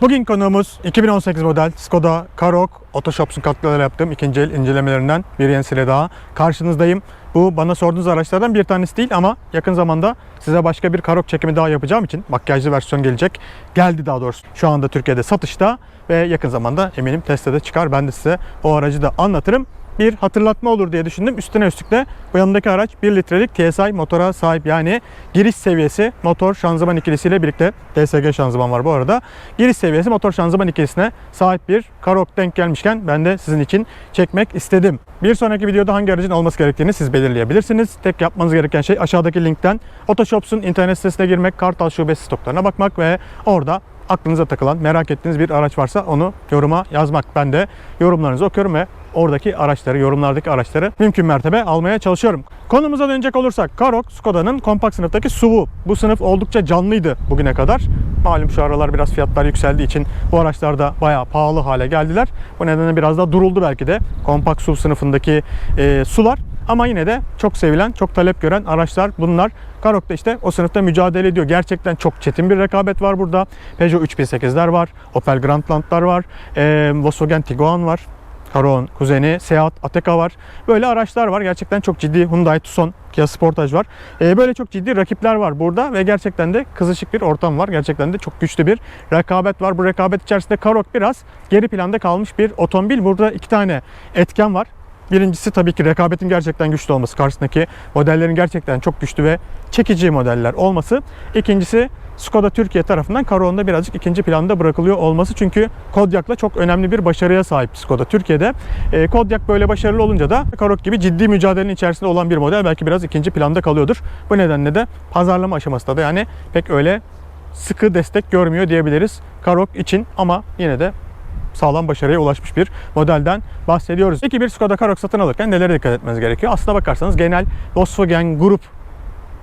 Bugün konuğumuz 2018 model Skoda Karoq Otoshops'un katkılarıyla yaptığım ikinci el incelemelerinden bir yenisiyle daha karşınızdayım. Bu bana sorduğunuz araçlardan bir tanesi değil ama yakın zamanda size başka bir Karoq çekimi daha yapacağım için makyajlı versiyon gelecek. Geldi daha doğrusu. Şu anda Türkiye'de satışta ve yakın zamanda eminim teste de çıkar. Ben de size o aracı da anlatırım bir hatırlatma olur diye düşündüm. Üstüne üstlük de bu yanındaki araç 1 litrelik TSI motora sahip. Yani giriş seviyesi motor şanzıman ikilisiyle birlikte DSG şanzıman var bu arada. Giriş seviyesi motor şanzıman ikilisine sahip bir Karoq denk gelmişken ben de sizin için çekmek istedim. Bir sonraki videoda hangi aracın olması gerektiğini siz belirleyebilirsiniz. Tek yapmanız gereken şey aşağıdaki linkten Otoshops'un internet sitesine girmek, Kartal şubesi stoklarına bakmak ve orada aklınıza takılan, merak ettiğiniz bir araç varsa onu yoruma yazmak. Ben de yorumlarınızı okuyorum ve oradaki araçları, yorumlardaki araçları mümkün mertebe almaya çalışıyorum. Konumuza dönecek olursak Karoq, Skoda'nın kompakt sınıftaki SUV'u. Bu sınıf oldukça canlıydı bugüne kadar. Malum şu aralar biraz fiyatlar yükseldiği için bu araçlar da bayağı pahalı hale geldiler. Bu nedenle biraz daha duruldu belki de kompakt SUV sınıfındaki e, sular. Ama yine de çok sevilen, çok talep gören araçlar bunlar. Karoq da işte o sınıfta mücadele ediyor. Gerçekten çok çetin bir rekabet var burada. Peugeot 3008'ler var, Opel Grandland'lar var, e, Volkswagen Tiguan var. Karoq'un kuzeni, Seat, Ateca var. Böyle araçlar var. Gerçekten çok ciddi Hyundai Tucson, Kia Sportage var. E, böyle çok ciddi rakipler var burada ve gerçekten de kızışık bir ortam var. Gerçekten de çok güçlü bir rekabet var. Bu rekabet içerisinde Karoq biraz geri planda kalmış bir otomobil. Burada iki tane etken var. Birincisi tabii ki rekabetin gerçekten güçlü olması. Karşısındaki modellerin gerçekten çok güçlü ve çekici modeller olması. İkincisi Skoda Türkiye tarafından Karoq'un da birazcık ikinci planda bırakılıyor olması. Çünkü Kodiaq'la çok önemli bir başarıya sahip Skoda Türkiye'de. E, Kodiaq böyle başarılı olunca da Karoq gibi ciddi mücadelenin içerisinde olan bir model belki biraz ikinci planda kalıyordur. Bu nedenle de pazarlama aşamasında da yani pek öyle sıkı destek görmüyor diyebiliriz Karoq için ama yine de sağlam başarıya ulaşmış bir modelden bahsediyoruz. Peki bir Skoda Karoq satın alırken nelere dikkat etmeniz gerekiyor? Aslına bakarsanız genel Volkswagen grup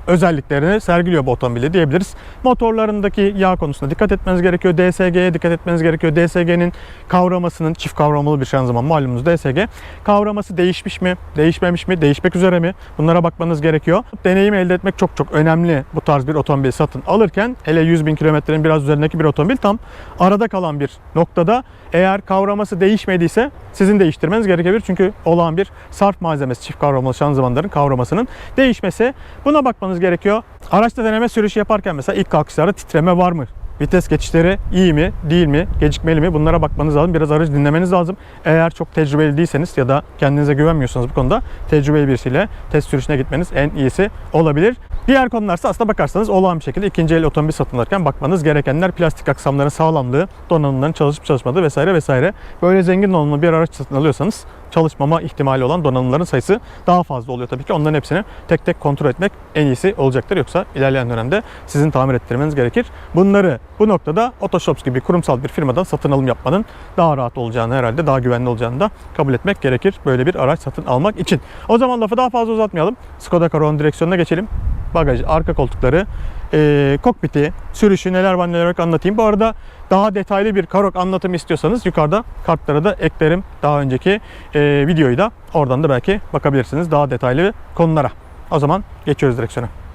özelliklerini sergiliyor bu otomobili diyebiliriz. Motorlarındaki yağ konusunda dikkat etmeniz gerekiyor. DSG'ye dikkat etmeniz gerekiyor. DSG'nin kavramasının çift kavramalı bir şanzıman malumunuz DSG. Kavraması değişmiş mi? Değişmemiş mi? Değişmek üzere mi? Bunlara bakmanız gerekiyor. Deneyim elde etmek çok çok önemli bu tarz bir otomobil satın alırken. Hele 100 bin kilometrenin biraz üzerindeki bir otomobil tam arada kalan bir noktada eğer kavraması değişmediyse sizin değiştirmeniz gerekebilir. Çünkü olağan bir sarf malzemesi çift kavramalı şanzımanların kavramasının değişmesi. Buna bakmanız gerekiyor. Araçta deneme sürüşü yaparken mesela ilk kalkışlarda titreme var mı? Vites geçişleri iyi mi, değil mi, gecikmeli mi? Bunlara bakmanız lazım. Biraz aracı dinlemeniz lazım. Eğer çok tecrübeli değilseniz ya da kendinize güvenmiyorsanız bu konuda tecrübeli birisiyle test sürüşüne gitmeniz en iyisi olabilir. Diğer konularsa aslında bakarsanız olağan bir şekilde ikinci el otomobil satın alırken bakmanız gerekenler plastik aksamların sağlamlığı, donanımların çalışıp çalışmadığı vesaire vesaire. Böyle zengin donanımlı bir araç satın alıyorsanız çalışmama ihtimali olan donanımların sayısı daha fazla oluyor tabii ki. Onların hepsini tek tek kontrol etmek en iyisi olacaktır. Yoksa ilerleyen dönemde sizin tamir ettirmeniz gerekir. Bunları bu noktada Otoshops gibi kurumsal bir firmadan satın alım yapmanın daha rahat olacağını herhalde daha güvenli olacağını da kabul etmek gerekir böyle bir araç satın almak için. O zaman lafı daha fazla uzatmayalım. Skoda Karoq'un direksiyonuna geçelim. Bagaj, arka koltukları, e, kokpiti, sürüşü neler var neler yok anlatayım. Bu arada daha detaylı bir Karoq anlatımı istiyorsanız yukarıda kartlara da eklerim. Daha önceki e, videoyu da oradan da belki bakabilirsiniz daha detaylı konulara. O zaman geçiyoruz direksiyona.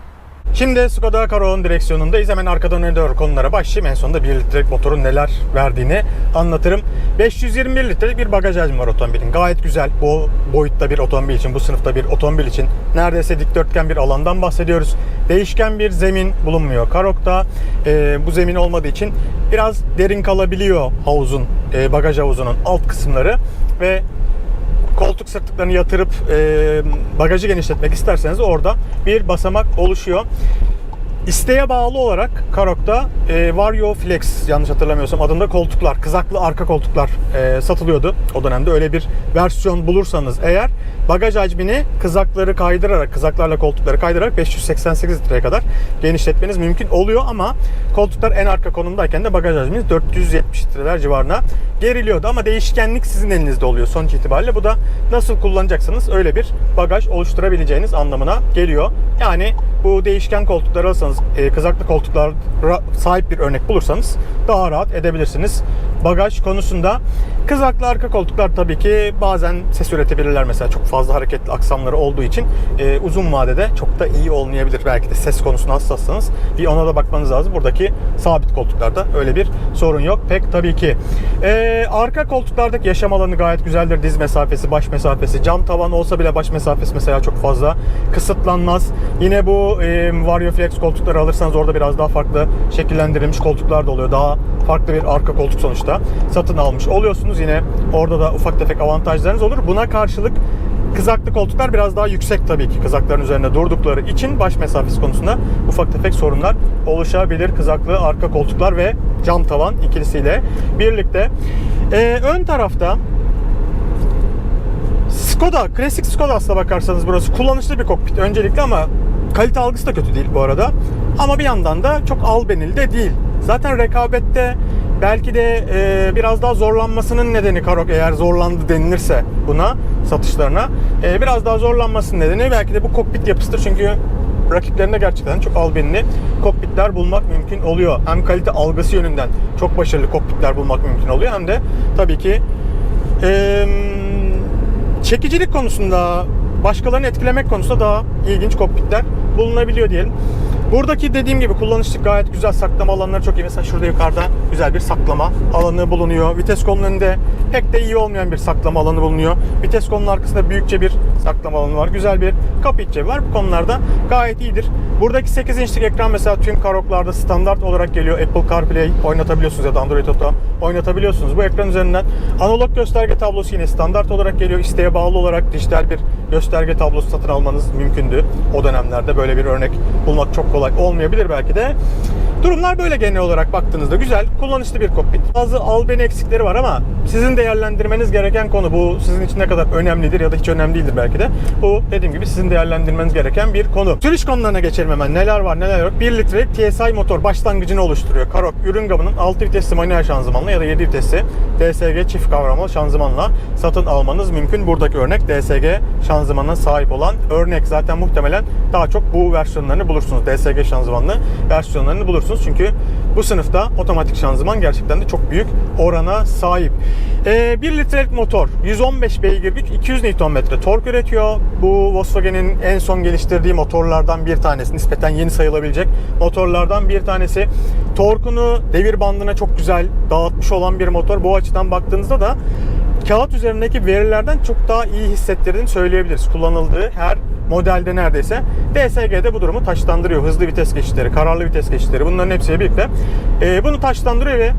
Şimdi Skoda Karoq'un direksiyonundayız. Hemen arkadan öne doğru konulara başlayayım. En sonunda 1 litrelik motorun neler verdiğini anlatırım. 521 litrelik bir bagaj hacmi var otomobilin. Gayet güzel. Bu boyutta bir otomobil için, bu sınıfta bir otomobil için neredeyse dikdörtgen bir alandan bahsediyoruz. Değişken bir zemin bulunmuyor. Karoq'ta e, bu zemin olmadığı için biraz derin kalabiliyor havuzun, e, bagaj havuzunun alt kısımları ve koltuk sırtlıklarını yatırıp e, bagajı genişletmek isterseniz orada bir basamak oluşuyor. İsteğe bağlı olarak Karoq'ta e, Vario Flex yanlış hatırlamıyorsam adında koltuklar, kızaklı arka koltuklar e, satılıyordu. O dönemde öyle bir versiyon bulursanız eğer bagaj hacmini kızakları kaydırarak, kızaklarla koltukları kaydırarak 588 litreye kadar genişletmeniz mümkün oluyor ama koltuklar en arka konumdayken de bagaj hacminiz 470 litreler civarına geriliyordu ama değişkenlik sizin elinizde oluyor sonuç itibariyle. Bu da nasıl kullanacaksanız öyle bir bagaj oluşturabileceğiniz anlamına geliyor. Yani bu değişken koltukları alırsanız, e, kızaklı koltuklara sahip bir örnek bulursanız daha rahat edebilirsiniz. Bagaj konusunda kızaklı arka koltuklar tabii ki bazen ses üretebilirler mesela çok fazla hareketli aksamları olduğu için e, uzun vadede çok da iyi olmayabilir. Belki de ses konusunda hassassanız bir ona da bakmanız lazım. Buradaki sabit koltuklarda öyle bir sorun yok pek tabii ki. E, arka koltuklardaki yaşam alanı gayet güzeldir. Diz mesafesi, baş mesafesi, cam tavan olsa bile baş mesafesi mesela çok fazla kısıtlanmaz. Yine bu e, Vario Flex koltukları alırsanız orada biraz daha farklı şekillendirilmiş koltuklar da oluyor. Daha farklı bir arka koltuk sonuçta satın almış oluyorsunuz. Yine orada da ufak tefek avantajlarınız olur. Buna karşılık kızaklı koltuklar biraz daha yüksek tabii ki kızakların üzerinde durdukları için baş mesafesi konusunda ufak tefek sorunlar oluşabilir. Kızaklı arka koltuklar ve cam tavan ikilisiyle birlikte. Ee, ön tarafta Skoda, klasik Skoda aslına bakarsanız burası kullanışlı bir kokpit öncelikle ama kalite algısı da kötü değil bu arada. Ama bir yandan da çok albenili de değil. Zaten rekabette belki de e, biraz daha zorlanmasının nedeni Karok eğer zorlandı denilirse buna satışlarına e, biraz daha zorlanmasının nedeni belki de bu kokpit yapısıdır çünkü rakiplerinde gerçekten çok albenili kokpitler bulmak mümkün oluyor. Hem kalite algısı yönünden çok başarılı kokpitler bulmak mümkün oluyor hem de tabii ki eee çekicilik konusunda, başkalarını etkilemek konusunda daha ilginç kokpitler bulunabiliyor diyelim. Buradaki dediğim gibi kullanışlı gayet güzel saklama alanları çok iyi. Mesela şurada yukarıda güzel bir saklama alanı bulunuyor. Vites kolunun önünde pek de iyi olmayan bir saklama alanı bulunuyor. Vites kolunun arkasında büyükçe bir saklama alanı var. Güzel bir kapı içi var. Bu konularda gayet iyidir. Buradaki 8 inçlik ekran mesela tüm karoklarda standart olarak geliyor. Apple CarPlay oynatabiliyorsunuz ya da Android Auto oynatabiliyorsunuz. Bu ekran üzerinden analog gösterge tablosu yine standart olarak geliyor. İsteğe bağlı olarak dijital bir gösterge tablosu satın almanız mümkündü. O dönemlerde böyle bir örnek bulmak çok kolay olmayabilir belki de. Durumlar böyle genel olarak baktığınızda güzel, kullanışlı bir kokpit. Bazı albeni eksikleri var ama sizin değerlendirmeniz gereken konu bu sizin için ne kadar önemlidir ya da hiç önemli değildir belki de. Bu dediğim gibi sizin değerlendirmeniz gereken bir konu. Sürüş konularına geçelim hemen. Neler var neler yok. 1 litrelik TSI motor başlangıcını oluşturuyor. Karok ürün gamının 6 vitesli manuel şanzımanla ya da 7 vitesli DSG çift kavramalı şanzımanla satın almanız mümkün. Buradaki örnek DSG şanzımanına sahip olan örnek. Zaten muhtemelen daha çok bu versiyonlarını bulursunuz. DSG şanzımanlı versiyonlarını bulursunuz. Çünkü bu sınıfta otomatik şanzıman gerçekten de çok büyük orana sahip. Ee, 1 litrelik motor, 115 beygir güç, 200 Nm tork üretiyor. Bu Volkswagen'in en son geliştirdiği motorlardan bir tanesi. Nispeten yeni sayılabilecek motorlardan bir tanesi. Torkunu devir bandına çok güzel dağıtmış olan bir motor. Bu açıdan baktığınızda da kağıt üzerindeki verilerden çok daha iyi hissettirdiğini söyleyebiliriz. Kullanıldığı her modelde neredeyse. DSG'de bu durumu taşlandırıyor. Hızlı vites geçişleri, kararlı vites geçişleri bunların hepsiyle birlikte e, bunu taşlandırıyor ve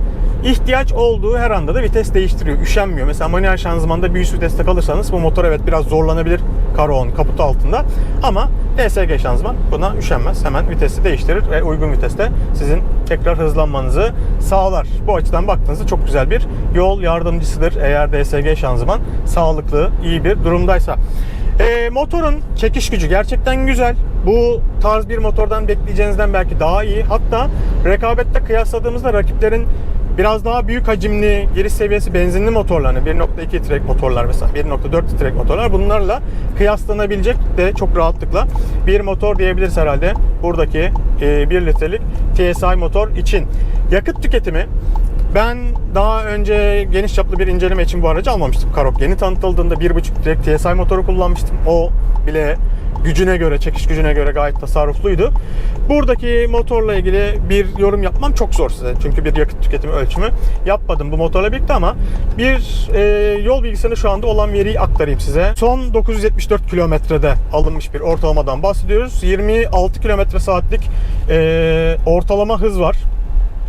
ihtiyaç olduğu her anda da vites değiştiriyor. Üşenmiyor. Mesela manuel şanzımanda bir üst viteste kalırsanız bu motor evet biraz zorlanabilir Karaon kaputu altında. Ama DSG şanzıman buna üşenmez. Hemen vitesi değiştirir ve uygun viteste sizin tekrar hızlanmanızı sağlar. Bu açıdan baktığınızda çok güzel bir yol yardımcısıdır. Eğer DSG şanzıman sağlıklı, iyi bir durumdaysa. E, motorun çekiş gücü gerçekten güzel. Bu tarz bir motordan bekleyeceğinizden belki daha iyi. Hatta rekabette kıyasladığımızda rakiplerin biraz daha büyük hacimli giriş seviyesi benzinli motorlarını 1.2 litrek motorlar mesela 1.4 litrek motorlar bunlarla kıyaslanabilecek de çok rahatlıkla bir motor diyebiliriz herhalde buradaki e, 1 litrelik TSI motor için. Yakıt tüketimi ben daha önce geniş çaplı bir inceleme için bu aracı almamıştım. Karok yeni tanıtıldığında 1.5 litrelik TSI motoru kullanmıştım. O bile gücüne göre, çekiş gücüne göre gayet tasarrufluydu. Buradaki motorla ilgili bir yorum yapmam çok zor size. Çünkü bir yakıt tüketimi ölçümü yapmadım bu motorla birlikte ama bir e, yol bilgisayarında şu anda olan veriyi aktarayım size. Son 974 kilometrede alınmış bir ortalamadan bahsediyoruz. 26 kilometre saatlik e, ortalama hız var.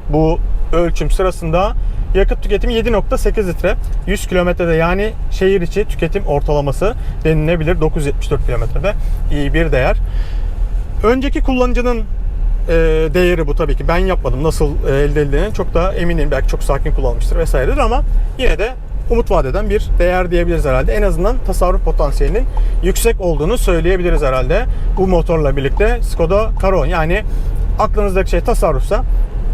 Bu ölçüm sırasında yakıt tüketimi 7.8 litre 100 kilometrede yani şehir içi tüketim ortalaması denilebilir 974 kilometrede iyi bir değer. Önceki kullanıcının e, değeri bu tabii ki. Ben yapmadım. Nasıl e, elde edildiğini çok da eminim. Belki çok sakin kullanmıştır vesairedir ama yine de umut vadeden bir değer diyebiliriz herhalde. En azından tasarruf potansiyelinin yüksek olduğunu söyleyebiliriz herhalde. Bu motorla birlikte Skoda Karo yani aklınızdaki şey tasarrufsa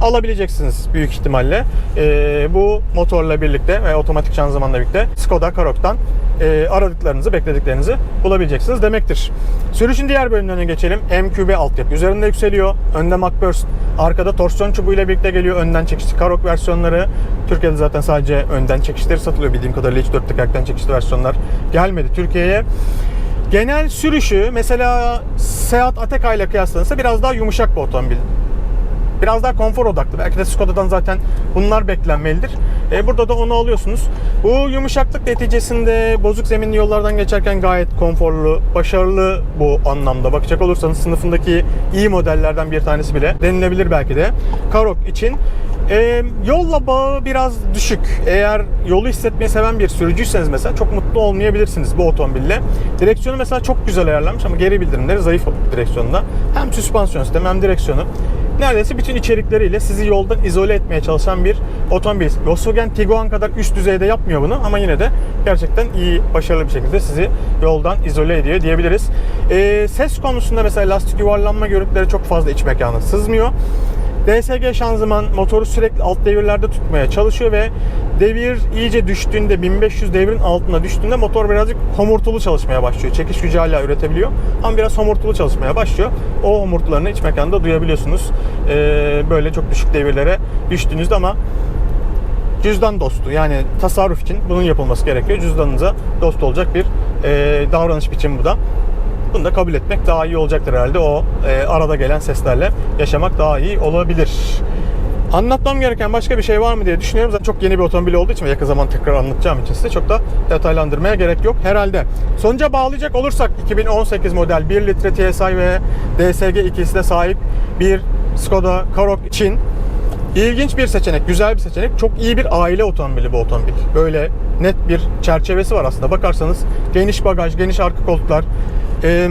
alabileceksiniz büyük ihtimalle. Ee, bu motorla birlikte ve otomatik şanzımanla birlikte Skoda Karoq'tan e, aradıklarınızı, beklediklerinizi bulabileceksiniz demektir. Sürüşün diğer bölümlerine geçelim. MQB altyapı üzerinde yükseliyor. Önde MacBurst, arkada torsiyon çubuğuyla birlikte geliyor. Önden çekişli Karok versiyonları. Türkiye'de zaten sadece önden çekişleri satılıyor bildiğim kadarıyla hiç dört tekerlekten çekişli versiyonlar gelmedi Türkiye'ye. Genel sürüşü mesela Seat Ateca ile kıyaslanırsa biraz daha yumuşak bir otomobil. Biraz daha konfor odaklı. Belki de Skoda'dan zaten bunlar beklenmelidir. E, burada da onu alıyorsunuz. Bu yumuşaklık neticesinde bozuk zeminli yollardan geçerken gayet konforlu, başarılı bu anlamda. Bakacak olursanız sınıfındaki iyi modellerden bir tanesi bile denilebilir belki de. Karok için e, yolla bağı biraz düşük. Eğer yolu hissetmeyi seven bir sürücüyseniz mesela çok mutlu olmayabilirsiniz bu otomobille. Direksiyonu mesela çok güzel ayarlanmış ama geri bildirimleri zayıf direksiyonda. Hem süspansiyon sistemi hem direksiyonu neredeyse bütün içerikleriyle sizi yoldan izole etmeye çalışan bir otomobil. Volkswagen Tiguan kadar üst düzeyde yapmıyor bunu ama yine de gerçekten iyi, başarılı bir şekilde sizi yoldan izole ediyor diyebiliriz. Ee, ses konusunda mesela lastik yuvarlanma görüntüleri çok fazla iç mekana sızmıyor. DSG şanzıman motoru sürekli alt devirlerde tutmaya çalışıyor ve devir iyice düştüğünde 1500 devrin altına düştüğünde motor birazcık homurtulu çalışmaya başlıyor. Çekiş gücü hala üretebiliyor ama biraz homurtulu çalışmaya başlıyor. O homurtularını iç mekanda duyabiliyorsunuz. Ee, böyle çok düşük devirlere düştüğünüzde ama cüzdan dostu yani tasarruf için bunun yapılması gerekiyor. Cüzdanınıza dost olacak bir e, davranış biçimi bu da. Bunu da kabul etmek daha iyi olacaktır herhalde. O e, arada gelen seslerle yaşamak daha iyi olabilir. Anlatmam gereken başka bir şey var mı diye düşünüyorum. Zaten çok yeni bir otomobil olduğu için ve yakın zaman tekrar anlatacağım için size çok da detaylandırmaya gerek yok herhalde. Sonuca bağlayacak olursak 2018 model 1 litre TSI ve DSG ikisi de sahip bir Skoda Karoq için İlginç bir seçenek, güzel bir seçenek. Çok iyi bir aile otomobili bu otomobil. Böyle net bir çerçevesi var aslında. Bakarsanız geniş bagaj, geniş arka koltuklar, eee,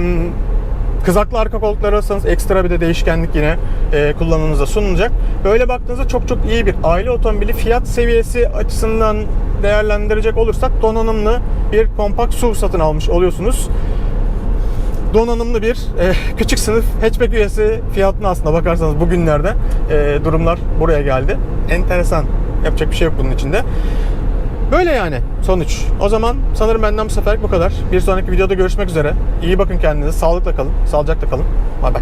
kızaklı arka koltuklar alırsanız ekstra bir de değişkenlik yine eee kullanımınıza sunulacak. Böyle baktığınızda çok çok iyi bir aile otomobili. Fiyat seviyesi açısından değerlendirecek olursak donanımlı bir kompakt SUV satın almış oluyorsunuz donanımlı bir e, küçük sınıf hatchback üyesi fiyatına aslında bakarsanız bugünlerde e, durumlar buraya geldi. Enteresan. Yapacak bir şey yok bunun içinde. Böyle yani sonuç. O zaman sanırım benden bu seferlik bu kadar. Bir sonraki videoda görüşmek üzere. İyi bakın kendinize. Sağlıkla kalın. Sağlıcakla kalın. Bay bay.